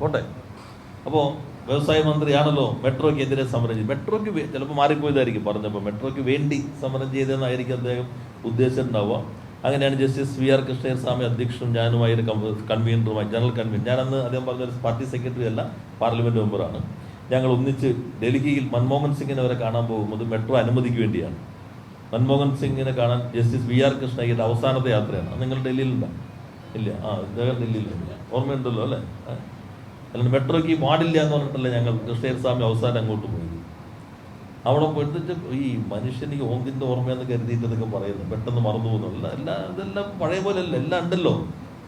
പോട്ടെ. അപ്പോൾ വ്യവസായ മന്ത്രിയാണല്ലോ മെട്രോയ്ക്ക് എതിരെ സമരം ചെയ്തു മെട്രോയ്ക്ക് ചിലപ്പോൾ മാറിപ്പോയതായിരിക്കും പറഞ്ഞപ്പോൾ മെട്രോയ്ക്ക് വേണ്ടി സമരം ചെയ്തതെന്നായിരിക്കും അദ്ദേഹം ഉദ്ദേശിച്ചിട്ടുണ്ടാവുക. അങ്ങനെയാണ് justice V R Krishna Iyer Swami അധ്യക്ഷനും ഞാനുമായി കൺവീനറുമായി ജനറൽ കൺവീനർ. ഞാനന്ന് അദ്ദേഹം പറഞ്ഞ പാർട്ടി സെക്രട്ടറി അല്ല പാർലമെന്റ് മെമ്പറാണ്. ഞങ്ങൾ ഒന്നിച്ച് ഡൽഹിയിൽ മൻമോഹൻ സിംഗിനെ വരെ കാണാൻ പോകുന്നത് മെട്രോ അനുമതിക്ക് വേണ്ടിയാണ്. മൻമോഹൻ സിംഗിനെ കാണാൻ ജസ്റ്റിസ് വി ആർ കൃഷ്ണയ്യയുടെ അവസാനത്തെ യാത്രയാണ്. നിങ്ങൾ ഡൽഹിയിലുണ്ടോ? ഇല്ല. ആ അദ്ദേഹം ഡൽഹിയിലുണ്ട്. ഓർമ്മയുണ്ടല്ലോ അല്ലേ. അല്ലാണ്ട് മെട്രോയ്ക്ക് പാടില്ല എന്ന് പറഞ്ഞിട്ടല്ലേ ഞങ്ങൾ കൃഷ്ണയർ സ്വാമി അവസാനം അങ്ങോട്ട് പോയി അവിടെ പോയിട്ട് ഈ മനുഷ്യന് ഈ ഓങ്കിന്റെ ഓർമ്മയെന്ന് കരുതിയിട്ട് പറയുന്നു. പെട്ടെന്ന് മറന്നു പോകുന്നില്ല എല്ലാം ഇതെല്ലാം പഴയ പോലെ അല്ല എല്ലാം ഉണ്ടല്ലോ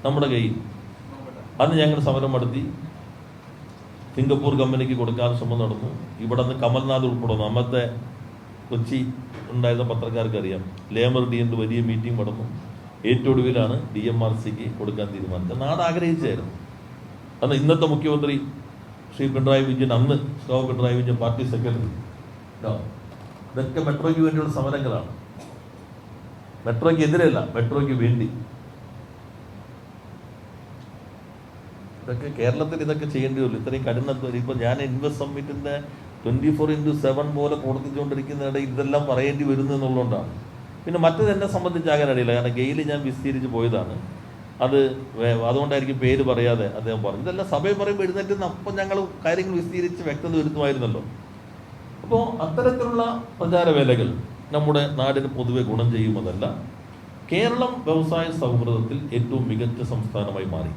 നമ്മുടെ കയ്യിൽ. അന്ന് ഞങ്ങൾ സമരം നടത്തി. സിംഗപ്പൂർ കമ്പനിക്ക് കൊടുക്കാൻ ശ്രമം നടന്നു. ഇവിടെ നിന്ന് കമൽനാഥ് ഉൾപ്പെടുന്നു അന്നത്തെ കൊച്ചി ഉണ്ടായിരുന്ന പത്രക്കാർക്ക് അറിയാം ലേമർ ഡി എന്ന് വലിയ മീറ്റിംഗ് നടന്നു. ഏറ്റൊടുവിലാണ് ഡി എം ആർ സിക്ക് കൊടുക്കാൻ തീരുമാനിച്ചത്. നാട് ആഗ്രഹിച്ചായിരുന്നു അന്ന് ഇന്നത്തെ മുഖ്യമന്ത്രി ശ്രീ പിണറായി വിജയൻ അന്ന് ശ്രീ പിണറായി വിജയൻ പാർട്ടി സെക്രട്ടറി. ഇതാ. ഇതൊക്കെ മെട്രോയ്ക്ക് വേണ്ടിയുള്ള സമരങ്ങളാണ്. മെട്രോയ്ക്ക് എതിരല്ല മെട്രോയ്ക്ക് വേണ്ടി. ഇതൊക്കെ കേരളത്തിൽ ഇതൊക്കെ ചെയ്യേണ്ടി ഇത്രയും കഠിനം ഇപ്പൊ ഞാൻ ഇൻവെസ്റ്റ് സമ്മിറ്റിന്റെ ട്വന്റി ഫോർ ഇന്റു സെവൻ പോലെ പ്രവർത്തിച്ചുകൊണ്ടിരിക്കുന്നതിനിടെ ഇതെല്ലാം പറയേണ്ടി വരുന്നു എന്നുള്ളതുകൊണ്ടാണ്. പിന്നെ മറ്റത് എന്നെ സംബന്ധിച്ചാകാൻ അറിയില്ല കാരണം ഗെയിൽ ഞാൻ വിസ്തീരിച്ച് പോയതാണ്. അത് അതുകൊണ്ടായിരിക്കും പേര് പറയാതെ അദ്ദേഹം പറഞ്ഞു. ഇതെല്ലാം സഭയിൽ പറയുമ്പോൾ എഴുന്നേറ്റ് അപ്പം ഞങ്ങൾ കാര്യങ്ങൾ വിശദീകരിച്ച് വ്യക്തത വരുത്തുമായിരുന്നല്ലോ. അപ്പോൾ അത്തരത്തിലുള്ള പ്രചാരവേലകൾ നമ്മുടെ നാടിന് പൊതുവെ ഗുണം ചെയ്യുന്നതല്ല കേരളം വ്യവസായ സൗഹൃദത്തിൽ ഏറ്റവും മികച്ച സംസ്ഥാനമായി മാറി.